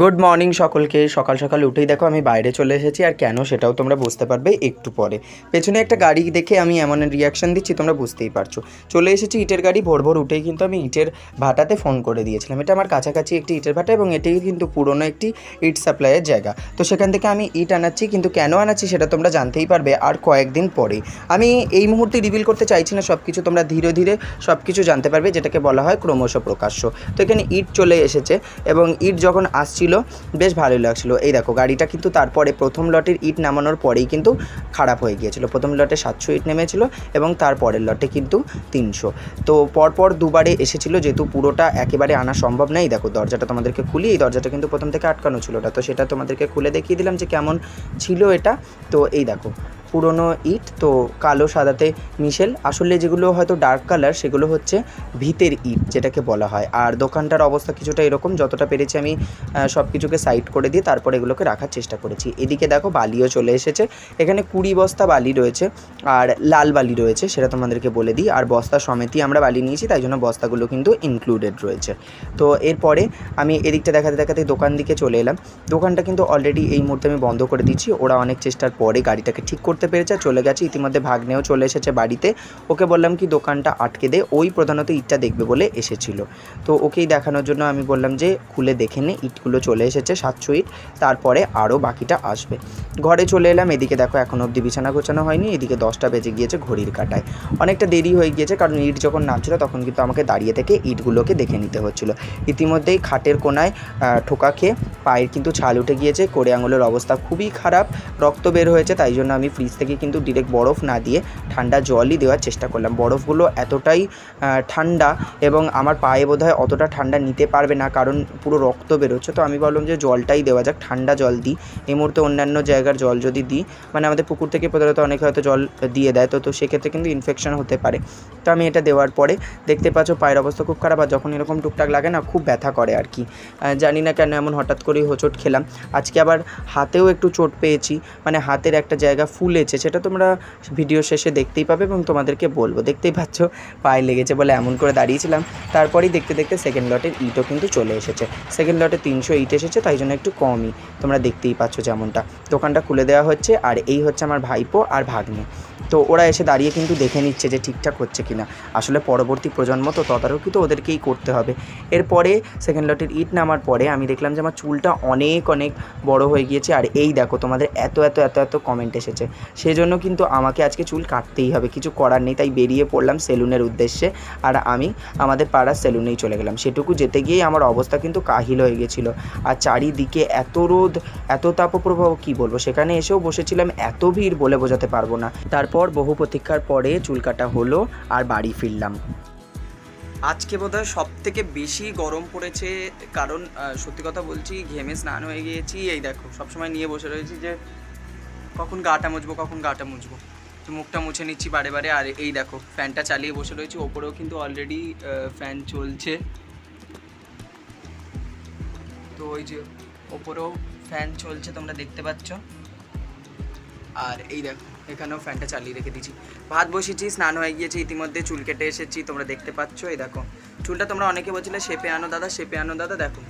Good morning সকলকে। সকাল সকাল উঠেই দেখো আমি বাইরে চলে এসেছি আর কেন সেটাও তোমরা বুঝতে পারবে একটু পরে। পেছনে একটা গাড়ি দেখে আমি এমন রিয়াকশান দিচ্ছি, তোমরা বুঝতেই পারছ। চলে এসেছি ইটের গাড়ি, ভোর ভোর উঠেই কিন্তু আমি ইটের ভাটাতে ফোন করে দিয়েছিলাম। এটা আমার কাছাকাছি একটি ইটের ভাটা এবং এটি কিন্তু পুরনো একটি ইট সাপ্লাইয়ের জায়গা। তো সেখান থেকে আমি ইট আনাচ্ছি, কিন্তু কেন আনাচ্ছি সেটা তোমরা জানতেই পারবে আর কয়েকদিন পরেই আমি এই মুহূর্তে রিভিল করতে চাইছি না সব কিছু তোমরা ধীরে ধীরে সব কিছু জানতে পারবে, যেটাকে বলা হয় ক্রমশ প্রকাশ্য। তো এখানে ইট চলে এসেছে এবং ইট যখন আসছিল বেশ ভালোই লাগছিল। এই দেখো, গাড়িটা কিন্তু তারপরে প্রথম লটের ইট নামানোর পরেই কিন্তু খারাপ হয়ে গিয়েছিল। প্রথম লটে সাতশো ইট নেমেছিল এবং তারপরের লটে কিন্তু তিনশো। তো পরপর দুবারে এসেছিল, যেহেতু পুরোটা একেবারে আনা সম্ভব নেই দেখো, দরজাটা তোমাদেরকে খুলি, এই দরজাটা কিন্তু প্রথম থেকে আটকানো ছিল ওটা তো সেটা তোমাদেরকে খুলে দেখিয়ে দিলাম যে কেমন ছিল এটা। তো এই দেখো পুরনো ইট, তো কালো সাদাতে মিশেল। আসলে যেগুলো হয়তো ডার্ক কালার সেগুলো হচ্ছে ভিতের ইট যেটাকে বলা হয়। আর দোকানটার অবস্থা কিছুটা এরকম, যতটা পেরেছি আমি সব কিছুকে সাইড করে দিয়ে তারপর এগুলোকে রাখার চেষ্টা করেছি। এদিকে দেখো বালিও চলে এসেছে। এখানে কুড়ি বস্তা বালি রয়েছে, আর লাল বালি রয়েছে, সেটা তোমাদেরকে বলে দিই। আর বস্তা সমেতই আমরা বালি নিয়েছি, তাই জন্য বস্তাগুলো কিন্তু ইনক্লুডেড রয়েছে। তো এরপরে আমি এদিকটা দেখাতে দেখাতে দোকান দিকে চলে এলাম। দোকানটা কিন্তু অলরেডি এই মুহূর্তে আমি বন্ধ করে দিচ্ছি। ওরা অনেক চেষ্টার পরে গাড়িটাকে ঠিক করতে পেরেছে, চলে গেছে, ইতিমধ্যে ভাগ্নেও চলে এসেছে বাড়িতে। ওকে বললাম কি, দোকানটা আটকে দে, ওই প্রধানত ইটটা দেখবে বলে এসেছিল। তো ওকেই দেখানোর জন্য আমি বললাম যে, খুলে দেখে নে, ইটগুলো চলে এসেছে, সাতশো ইট, তারপরে আরও বাকিটা আসবে। ঘরে চলে এলাম, এদিকে দেখো এখনও অবধি বিছানা গোছানো হয়নি, এদিকে দশটা বেজে গিয়েছে ঘড়ির কাটায়। অনেকটা দেরি হয়ে গিয়েছে, কারণ ইট যখন নামছিল তখন কিন্তু আমাকে দাঁড়িয়ে থেকে ইটগুলোকে দেখে নিতে হচ্ছিল। ইতিমধ্যেই খাটের কোনায় ঠোকা খেয়ে পায়ের কিন্তু ছাল উঠে গিয়েছে, কোড়ে আঙুলের অবস্থা খুবই খারাপ, রক্ত বের হয়েছে, তাই জন্য আমি ফ্রিজ থেকে কিন্তু ডিরেক্ট বরফ না দিয়ে ঠান্ডা জলই দেওয়ার চেষ্টা করলাম। বরফগুলো এতটাই ঠান্ডা এবং আমার পায়ে বোধহয় অতটা ঠান্ডা নিতে পারবে না কারণ পুরো রক্ত বেরোচ্ছে। তো আমি ভাবলাম যে জলটাই দেওয়া যাক, ঠান্ডা জল দিই। এই মুহূর্তে অন্যান্য জায়গার জল যদি দিই মানে আমাদের পুকুর থেকে প্রধানত অনেকে হয়তো জল দিয়ে দেয়, তো তো সেক্ষেত্রে কিন্তু ইনফেকশন হতে পারে। তো আমি এটা দেওয়ার পরে দেখতে পাচ্ছ পায়ের অবস্থা খুব খারাপ আর যখন এরকম টুকটাক লাগে না, খুব ব্যথা করে আর কি। জানি না কেন এমন হঠাৎ করেই হোঁচট খেলাম। আজকে আবার হাতেও একটু চোট পেয়েছি মানে হাতের একটা জায়গা ফুলেছে সেটা তোমরা ভিডিও শেষে দেখতেই পাবে এবং তোমাদেরকে বলব। দেখতেই পাচ্ছ, পায়ে লেগেছে বলে এমন করে দাঁড়িয়েছিলাম। তারপরেই দেখতে দেখতে সেকেন্ড লটের ইটও কিন্তু চলে এসেছে। সেকেন্ড লটে তিনশো ইট এসেছে, তাই জন্য একটু কমই। তোমরা দেখতেই পাচ্ছ যেমনটা। দোকানটা খুলে দেওয়া হচ্ছে, আর এই হচ্ছে আমার ভাইপো আর ভাগ্নে। তো ওরা এসে দাঁড়িয়ে কিন্তু দেখে নিচ্ছে যে ঠিকঠাক হচ্ছে কি না আসলে পরবর্তী প্রজন্ম তো তদারকি তো ওদেরকেই করতে হবে। এরপরে সেকেন্ড লটের ইট নামার পরে আমি দেখলাম যে আমার চুলটা অনেক অনেক বড় হয়ে গিয়েছে। আর এই দেখো তোমাদের এত এত এত এত কমেন্ট এসেছে। সেই জন্য কিন্তু আমাকে আজকে চুল কাটতেই হবে। কিছু করার নেই, তাই বেরিয়ে পড়লাম সেলুনের উদ্দেশ্যে। আর আমি আমাদের পাড়ার সেলুনেই চলে গেলাম। সেটুকু যেতে গিয়েই আমার অবস্থা কিন্তু কাহিল হয়ে গেছিল। আর চারিদিকে এত রোদ, এত তাপপ্রবাহ, কি বলব? সেখানে এসেও বসেছিলাম। এত ভিড় বলে বোঝাতে পারব না। তারপর বহু প্রতীক্ষার পরে চুল কাটা হলো আর বাড়ি ফিরলাম। আজকে বোধহয় সব থেকে বেশি গরম পড়েছে, কারণ সত্যি কথা বলছি, ঘেমে স্নান হয়ে গিয়েছি। এই দেখো, সবসময় নিয়ে বসে রয়েছি যে, কখন গাটা মুছবো, কখন গাটা মুছবো। তো মুখটা মুছে নিচ্ছি বারে বারে, আর এই দেখো, ফ্যানটা চালিয়ে বসে রয়েছি। ওপরেও কিন্তু অলরেডি ফ্যান চলছে। তো ওই যে, ওপরেও ফ্যান চলছে, তোমরা দেখতে পাচ্ছ। আর এই দেখো এখানেও ফ্যানটা চালিয়ে রেখে দিয়েছি। ভাত বসিয়েছি, স্নান হয়ে গিয়েছে, ইতিমধ্যে চুল কেটে এসেছি, তোমরা দেখতে পাচ্ছ, এই দেখো। চুলটা তোমরা অনেকে বলছিলে শেপে আনো দাদা, শেপে আনো দাদা, দেখো।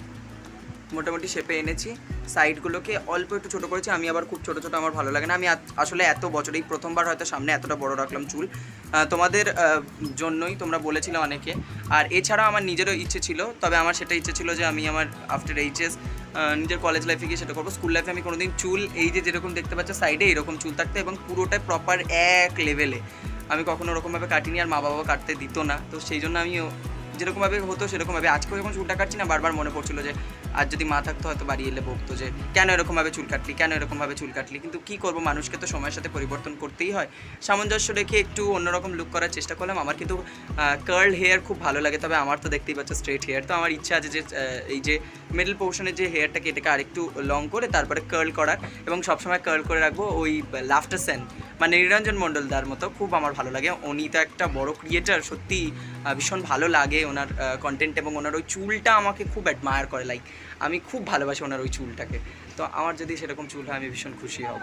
মোটামুটি শেপে এনেছি। সাইডগুলোকে অল্প একটু ছোটো করেছি, আমি আবার খুব ছোটো ছোটো আমার ভালো লাগে না। আমি আসলে এত বছরেই প্রথমবার হয়তো সামনে এতটা বড় রাখলাম চুল। তোমাদের জন্যই তোমরা বলেছিলে অনেকে। আর এছাড়াও আমার নিজেরও ইচ্ছে ছিল, তবে আমার সেটা ইচ্ছে ছিল যে আমি আমার আফটার এইচএস নিজের কলেজ লাইফে গিয়ে সেটা করব। স্কুল লাইফে আমি কোনোদিন চুল এই যে যেরকম দেখতে পাচ্ছ সাইডে এরকম চুল থাকতে এবং পুরোটাই প্রপার এক লেভেলে আমি কখনো ওরকমভাবে কাটিনি, আর মা বাবা কাটতে দিত না। তো সেই জন্য আমি যেরকমভাবে হতো, সেরকমভাবে আজকে যখন চুলটা কাটছি না, বারবার মনে পড়ছিল যে আর যদি মা থাকতো, হয়তো বাড়ি এলে বকতো যে, কেন এরকমভাবে চুল কাটলি, কেন এরকমভাবে চুল কাটলি? কিন্তু কী করব? মানুষকে তো সময়ের সাথে পরিবর্তন করতেই হয়। সামঞ্জস্য রেখে একটু অন্যরকম লুক করার চেষ্টা করলাম। আমার কিন্তু কার্ল হেয়ার খুব ভালো লাগে, তবে আমার তো দেখতেই পাচ্ছ স্ট্রেট হেয়ার তো আমার ইচ্ছা আছে যে এই যে মিডল পোর্শনের যে হেয়ারটাকে এটাকে আরেকটু লং করে, তারপরে কার্ল করার এবং সবসময় কার্ল করে রাখব ওই লাফটার সেন মানে নিরঞ্জন মণ্ডলদার মতো খুব আমার ভালো লাগে। উনি তো একটা বড় ক্রিয়েটার সত্যি ভীষণ ভালো লাগে ওনার কন্টেন্ট এবং ওনার ওই চুলটা আমাকে খুব অ্যাডমায়ার করে। লাইক আমি খুব ভালোবাসি ওনার ওই চুলটাকে। তো আমার যদি সেরকম চুল হয়, আমি ভীষণ খুশি হব।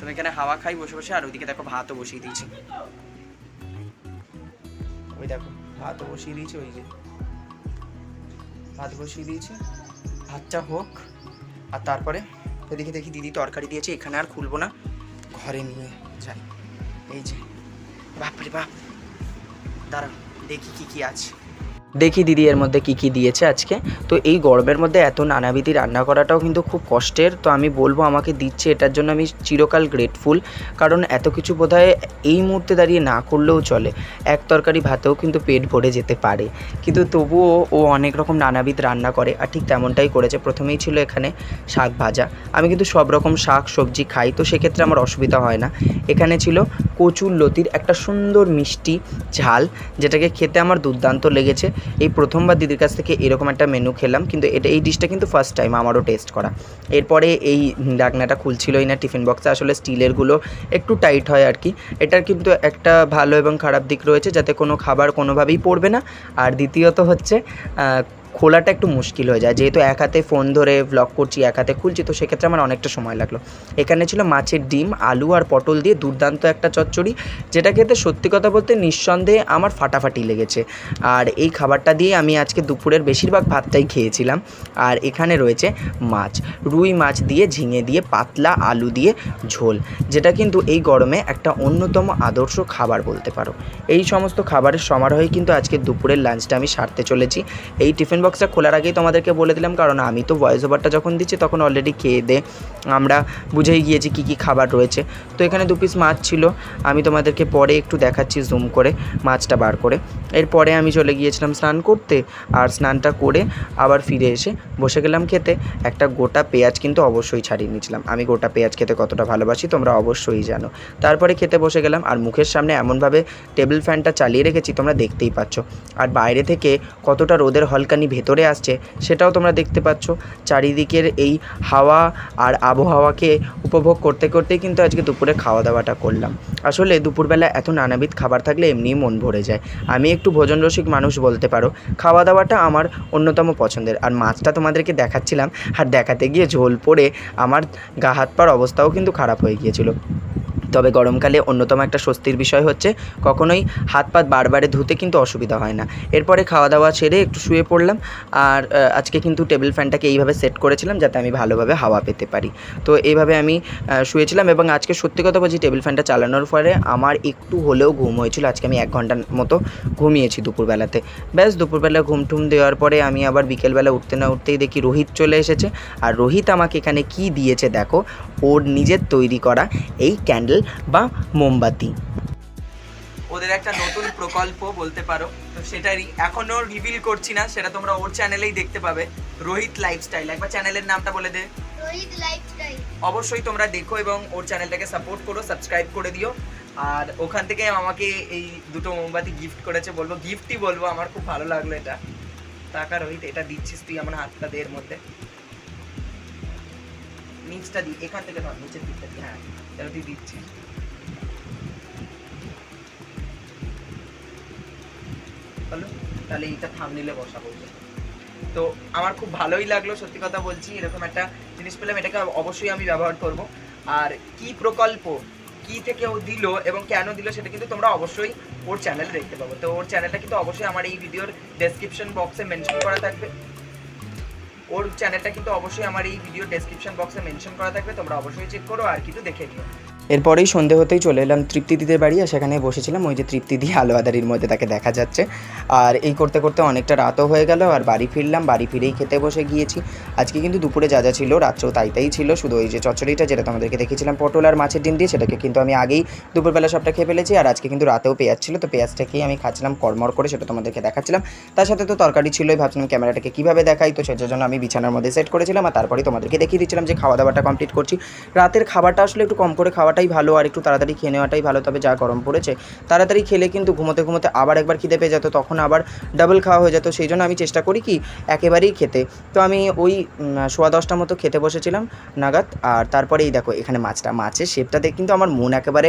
তো এখানে হাওয়া খাই বসে বসে, আর ওইদিকে দেখো ভাতও বসিয়ে দিয়েছি। ওই দেখো, ভাতও বসিয়ে দিয়েছি, ওই যে। ভাত বসিয়ে দিয়েছি। ভাতটা হোক। আর তারপরে, এদিকে দেখি দিদি তরকারি দিয়েছে, এখানে আর খুলবো না। ঘরে নিয়ে যায় এই যে বাপরে বাপ। দাঁড়ান দেখি কি কি আছে। দেখি দিদি এর মধ্যে কি কি দিয়েছে আজকে। তো এই গরমের মধ্যে এত নানাবিধি রান্না করাটাও কিন্তু খুব কষ্টের। তো আমি বলব আমাকে দিচ্ছে এটার জন্য আমি চিরকাল গ্রেটফুল কারণ এত কিছু বোধহয় এই মুহূর্তে দাঁড়িয়ে না করলেও চলে। এক তরকারি ভাতেও কিন্তু পেট ভরে যেতে পারে। কিন্তু তবুও ও অনেক রকম নানাবিধ রান্না করে আর ঠিক তেমনটাই করেছে। প্রথমেই ছিল এখানে শাক ভাজা। আমি কিন্তু সব রকম শাক, সবজি খাই, তো সেক্ষেত্রে আমার অসুবিধা হয় না। এখানে ছিল কচুর লতির একটা সুন্দর মিষ্টি ঝাল, যেটাকে খেতে আমার দুর্দান্ত লেগেছে। এই প্রথমবার দিদির কাছ থেকে এরকম একটা মেনু খেলাম, কিন্তু এটা, এই ডিশটা কিন্তু ফার্স্ট টাইম আমারও টেস্ট করা। এরপরে এই ডাকনাটা খুলছিলই না টিফিন বক্সে আসলে স্টিলেরগুলো একটু টাইট হয় আর কি। এটার কিন্তু একটা ভালো এবং খারাপ দিক রয়েছে, যাতে কোনো খাবার কোনোভাবেই পড়বে না। আর দ্বিতীয়ত হচ্ছে খোলাটা একটু মুশকিল হয়ে যায়। যেহেতু এক হাতে ফোন ধরে ব্লগ করছি, এক হাতে খুলছি, তো সেক্ষেত্রে আমার অনেকটা সময় লাগল। এখানে ছিল মাছের ডিম, আলু আর পটল দিয়ে দুর্দান্ত একটা চচ্চড়ি, যেটা খেতে সত্যি কথা বলতে নিঃসন্দেহে আমার ফাটাফাটি লেগেছে। আর এই খাবারটা দিয়ে আমি আজকে দুপুরের বেশিরভাগ ভাতটাই খেয়েছিলাম। আর এখানে রয়েছে মাছ, রুই মাছ দিয়ে ঝিঙে দিয়ে পাতলা আলু দিয়ে ঝোল, যেটা কিন্তু এই গরমে একটা অন্যতম আদর্শ খাবার বলতে পারো। এই সমস্ত খাবারের সমারোহে কিন্তু আজকে দুপুরের লাঞ্চটা আমি সারতে চলেছি। এই টিফিন বক্সটা খোলার আগেই তোমাদেরকে বলে দিলাম, কারণ আমি তো ভয়েস ওভারটা যখন দিচ্ছি তখন অলরেডি খেয়ে দে, আমরা বুঝেই গিয়েছি কী কী খাবার রয়েছে। তো এখানে দু পিস মাছ ছিল, আমি তোমাদেরকে পরে একটু দেখাচ্ছি জুম করে, মাছটা বার করে। এরপরে আমি চলে গিয়েছিলাম স্নান করতে, আর স্নানটা করে আবার ফিরে এসে বসে গেলাম খেতে। একটা গোটা পেঁয়াজ কিন্তু অবশ্যই ছাড়িয়ে নিয়েছিলাম। আমি গোটা পেঁয়াজ খেতে কতটা ভালোবাসি তোমরা অবশ্যই জানো। তারপরে খেতে বসে গেলাম, আর মুখের সামনে এমনভাবে টেবিল ফ্যানটা চালিয়ে রেখেছি, তোমরা দেখতেই পাচ্ছ। আর বাইরে থেকে কতটা রোদের হলকানি ভেতরে আসছে, সেটাও তোমরা দেখতে পাচ্ছ। চারিদিকের এই হাওয়া আর আবহাওয়াকে উপভোগ করতে করতেই কিন্তু আজকে দুপুরে খাওয়া দাওয়াটা করলাম। আসলে দুপুরবেলা এত নানাবিধ খাবার থাকলে এমনিই মন ভরে যায়। আমি একটু ভোজন রসিক মানুষ বলতে পারো খাওয়া দাওয়াটা আমার অন্যতম পছন্দের। আর মাছটা তোমাদেরকে দেখাচ্ছিলাম, আর দেখাতে গিয়ে ঝোল পড়ে আমার গা হাত পার অবস্থাও কিন্তু খারাপ হয়ে গিয়েছিল। তবে গরমকালে অন্যতম একটা স্বস্তির বিষয় হচ্ছে কখনোই হাত পাত বারবারে ধুতে কিন্তু অসুবিধা হয় না। এরপরে খাওয়া দাওয়া ছেড়ে একটু শুয়ে পড়লাম আর আজকে কিন্তু টেবিল ফ্যানটাকে এইভাবে সেট করেছিলাম যাতে আমি ভালোভাবে হাওয়া পেতে পারি। তো এইভাবে আমি শুয়েছিলাম এবং আজকে সত্যি কথা বলছি টেবিল ফ্যানটা চালানোর ফলে আমার একটু হলেও ঘুম হয়েছিল। আজকে আমি এক ঘণ্টার মতো ঘুমিয়েছি দুপুরবেলাতে। ব্যাস দুপুরবেলা ঘুম টুম দেওয়ার পরে আমি আবার বিকেলবেলা উঠতে না উঠতেই দেখি রোহিত চলে এসেছে। আর রোহিত আমাকে এখানে কি দিয়েছে দেখো? ওর নিজের তৈরি করা এই ক্যান্ডেল বা মোমবাতি। ওদের একটা নতুন প্রকল্প বলতে পারো তো সেটারই এখনও রিভিল করছি না সেটা তোমরা ওর চ্যানেলেই দেখতে পাবে রোহিত লাইফস্টাইল একবার চ্যানেলের নামটা বলে দে। রোহিত লাইফস্টাইল অবশ্যই তোমরা দেখো এবং ওর চ্যানেলটাকে সাপোর্ট করো সাবস্ক্রাইব করে দিও। আর ওখান থেকে আমাকে এই দুটো মোমবাতি গিফট করেছে বলব গিফটই বলব আমার খুব ভালো লাগল এটা। টাকা রোহিত এটা দিচ্ছিস তুই আমার হাতটা দে এর মধ্যে। নিচটা দিই এখান থেকে ধর, নিচের দিকটা দিই হ্যাঁ তাহলে তুই দিচ্ছিস হলো তাহলে এইটা থামনিলে বসাবো। তো আমার খুব ভালোই লাগল, সত্যি কথা বলছি, এরকম একটা জিনিস পেলাম, এটাকে অবশ্যই আমি ব্যবহার করব। আর কি প্রকল্প, কি থেকে ও দিল এবং কেন দিল, সেটা কিন্তু তোমরা অবশ্যই ওর চ্যানেলে দেখতে পাবো। তো ওর চ্যানেলটা কিন্তু অবশ্যই আমার এই ভিডিওর ডেসক্রিপশন বক্সে মেনশন করা থাকবে। ওর চ্যানেলটা কিন্তু অবশ্যই আমার এই ভিডিও ডেসক্রিপশন বক্সে মেনশন করা থাকবে, তোমরা অবশ্যই চেক করো আর কিছু দেখে নিও। এরপরেই সন্ধে হতেই চলে এলাম তৃপ্তি দিদির বাড়ি, আর সেখানে বসেছিলাম ওই যে তৃপ্তি দি আলো আদারির মধ্যে তাকে দেখা যাচ্ছে। আর এই করতে করতে অনেকটা রাতও হয়ে গেল, আর বাড়ি ফিরলাম, বাড়ি ফিরেই খেতে বসে গিয়েছি। আজকে কিন্তু দুপুরে যা যা ছিল, রাত্রেও তাই তাই ছিল, শুধু ওই যে চচ্চড়িটা যেটা তোমাদেরকে দেখেছিলাম পটল আর মাছের ডিম দিয়ে, সেটাকে কিন্তু আমি আগেই দুপুরবেলা সবটা খেয়ে ফেলেছি, আর আজকে কিন্তু রাতেও পেঁয়াজ ছিল, তো পেঁয়াজটাকেই আমি খাচ্ছিলাম কড়মড় করে, সেটা তোমাদেরকে দেখাচ্ছিলাম। তার সাথে তো তরকারি ছিলই, ভাবছিলাম ক্যামেরাটাকে কীভাবে দেখাই, তো সেটার জন্য আমি বিছানার মধ্যে সেট করেছিলাম, আর তারপরেই তোমাদেরকে দেখিয়ে দিচ্ছিলাম যে খাওয়া দাওয়াটা কমপ্লিট করছি। রাতের খাবারটা আসলে একটু কম করে খাওয়াটাই ভালো আর একটু তাড়াতাড়ি খেয়ে নেওয়াটাই ভালো, তবে যা গরম পড়েছে, তাড়াতাড়ি খেলে কিন্তু ঘুমোতে ঘুমোতে আবার একবার খিদে পেয়ে যেত, তখন আবার ডাবল খাওয়া হয়ে যেত, সেই জন্য আমি চেষ্টা করি কি একেবারেই খেতে। তো আমি ওই সোয়া দশটার মতো খেতে বসেছিলাম নাগাদ, আর তারপরে এই দেখো এখানে মাছটা, মাছের শেপটা দেখে কিন্তু আমার মন একেবারে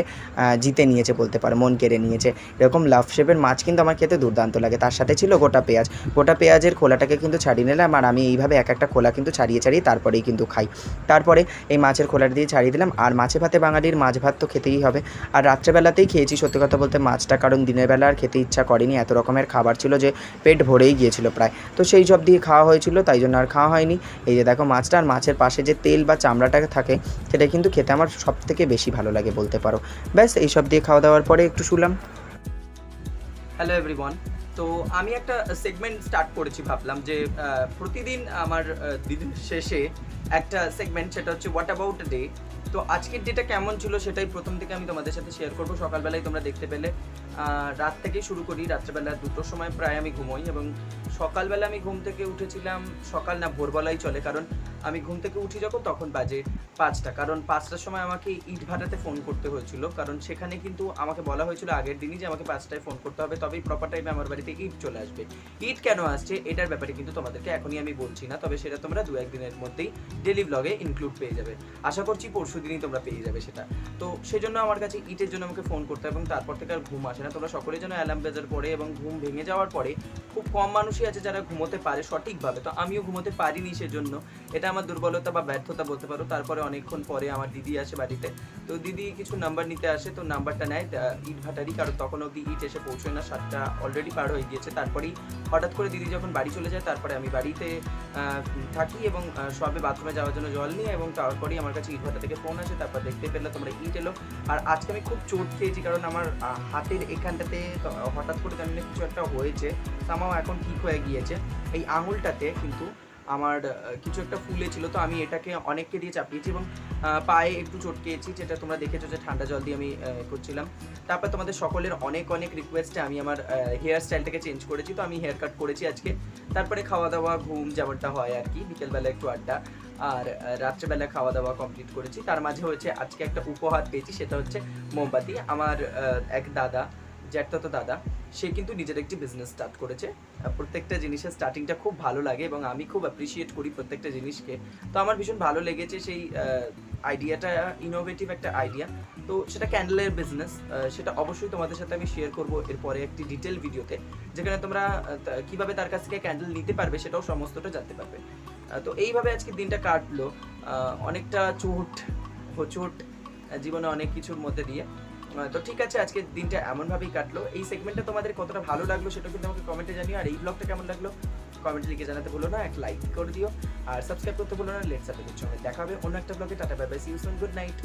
জিতে নিয়েছে বলতে পারো, মন কেড়ে নিয়েছে। এরকম লাভ শেপের মাছ কিন্তু আমার খেতে দুর্দান্ত লাগে, তার সাথে ছিল গোটা পেঁয়াজ, গোটা পেঁয়াজের খোলাটাকে কিন্তু ছাড়িয়ে নিলাম, আর আমি এইভাবে এক একটা খোলা কিন্তু ছাড়িয়ে ছাড়িয়ে তারপরেই কিন্তু খাই। তারপরে এই মাছের খোলাটা দিয়ে ছাড়িয়ে দিলাম, আর মাছে ভাতে বাঙালির মাছ ভাত তো খেতেই হবে। আর রাত্রেবেলাতেই খেয়েছি সত্যি কথা বলতে মাছটা, কারণ দিনের বেলা আর খেতে ইচ্ছা করেনি। এত রকমের খাবার ছিল যে পেট ভরেই গিয়েছিল প্রায়। তো সেই সব দিয়ে খাওয়া হয়েছিল, তাই জন্য আর খাওয়া হয়নি। এই যে দেখো মাছটা আর মাছের পাশে যে তেল বা চামড়াটা থাকে, সেটা কিন্তু খেতে আমার সব থেকে বেশি ভালো লাগে বলতে পারো। ব্যাস, এই সব দিয়ে খাওয়া দাওয়ার পরে একটু শুলাম। হ্যালো এভরিওয়ান তো আমি একটা সেগমেন্ট স্টার্ট করেছি ভাবলাম যে প্রতিদিন আমার দিনের শেষে একটা সেগমেন্ট সেটা হচ্ছে হোয়াট অ্যাবাউট ডে তো আজকের ডেটা কেমন ছিল সেটাই প্রথম থেকে আমি তোমাদের সাথে শেয়ার করব। সকালবেলায় তোমরা দেখতে পেলে রাত থেকেই শুরু করি। রাত্রেবেলা দুটোর সময় প্রায় আমি ঘুমোই এবং সকালবেলা আমি ঘুম থেকে উঠেছিলাম, সকাল না ভোরবেলাই চলে। কারণ আমি ঘুম থেকে উঠি যখন, তখন বাজে পাঁচটা। কারণ পাঁচটার সময় আমাকে ইট ভাটাতে ফোন করতে হয়েছিল। কারণ সেখানে কিন্তু আমাকে বলা হয়েছিল আগের দিনই যে আমাকে পাঁচটায় ফোন করতে হবে। তবেই প্রপার টাইমে আমার বাড়িতে ইট চলে আসবে। ইট কেন আসছে এটার ব্যাপারে কিন্তু তোমাদেরকে এখনই আমি বলছি না। তবে সেটা তোমরা দু একদিনের মধ্যেই ডেলি ব্লগে ইনক্লুড পেয়ে যাবে। আশা করছি পরশু দিনই তোমরা পেয়ে যাবে সেটা। তো সেই জন্য আমার কাছে ইটের জন্য আমাকে ফোন করতে এবং তারপর থেকে আর ঘুম আসে না। তোমরা সকলেই যেন অ্যালার্ম বেজার পরে এবং ঘুম ভেঙে যাওয়ার পরে খুব কম মানুষই আছে যারা ঘুমোতে পারে সঠিকভাবে। তো আমিও ঘুমোতে পারিনি সেজন্য। এটা আমার দুর্বলতা বা ব্যর্থতা বলতে পারো, তারপরে অনেকক্ষণ পরে আমার দিদি আসে বাড়িতে। তো দিদি কিছু নাম্বার নিতে আসে, তো নাম্বারটা নেয় ইট ভাটারই কারণ তখন অবধি ইট এসে পৌঁছয় না, সাতটা অলরেডি পার হয়ে গিয়েছে। তারপরেই হঠাৎ করে দিদি যখন বাড়ি চলে যায়, তারপরে আমি বাড়িতে থাকি এবং সবে বাথরুমে যাওয়ার জন্য জল নিয়ে এবং তারপরেই আমার কাছে ইট ভাটা থেকে ফোন আসে, তারপর দেখতে পেলে তোমরা ইট এলো। আর আজকে আমি খুব চোট খেয়েছি, কারণ আমার হাতের এখানটাতে হঠাৎ করে জানি কিছু একটা হয়েছে তামাও এখন ঠিক হয়ে গিয়েছে। এই আঙুলটাতে কিন্তু আমার কিছু একটা ফুলে ছিল, তো আমি এটাকে অনেককে দিয়ে চাপিয়েছি এবং পায়ে একটু চোট খেয়েছি, যেটা তোমরা দেখেছ যে ঠান্ডা জল দিয়ে আমি করছিলাম। তারপর তোমাদের সকলের অনেক অনেক রিকোয়েস্টে আমি আমার হেয়ার স্টাইলটাকে চেঞ্জ করেছি, তো আমি হেয়ার কাট করেছি আজকে। তারপরে খাওয়া দাওয়া ঘুম যেমনটা হয় আর কি, বিকেলবেলা একটু আড্ডা। আর রাত্রেবেলা খাওয়া দাওয়া কমপ্লিট করেছি। তার মাঝে হয়েছে আজকে একটা উপহার পেয়েছি, সেটা হচ্ছে মোমবাতি। আমার এক দাদা জ্যাঠতো দাদা, সে কিন্তু নিজের একটি বিজনেস স্টার্ট করেছে। প্রত্যেকটা জিনিসের স্টার্টিংটা খুব ভালো লাগে এবং আমি খুব অ্যাপ্রিসিয়েট করি প্রত্যেকটা জিনিসকে। তো আমার ভীষণ ভালো লেগেছে সেই আইডিয়াটা ইনোভেটিভ একটা আইডিয়া তো সেটা ক্যান্ডেলের বিজনেস সেটা অবশ্যই তোমাদের সাথে আমি শেয়ার করব এরপরে একটি ডিটেল ভিডিওতে যেখানে তোমরা কীভাবে তার কাছ থেকে ক্যান্ডেল নিতে পারবে সেটাও সমস্তটা জানতে পারবে। তো এইভাবে আজকে দিনটা কাটলো অনেকটা চোট, হোচট জীবনে অনেক কিছুর মধ্যে দিয়ে। তো ঠিক আছে, আজকে দিনটা এমনভাবেই কাটলো। এই সেগমেন্টটা তোমাদের কতটা ভালো লাগল সেটা কিন্তু আমাকে কমেন্টে জানিও। আর এই ব্লগটা কেমন লাগল কমেন্টে লিখে জানাতে ভুলো না, এক লাইক করে দিও। আর সাবস্ক্রাইব করতে ভুলো না লেটস আপডেটের দেখা হবে অন্য একটা ব্লগে ta ta bye bye see you soon good night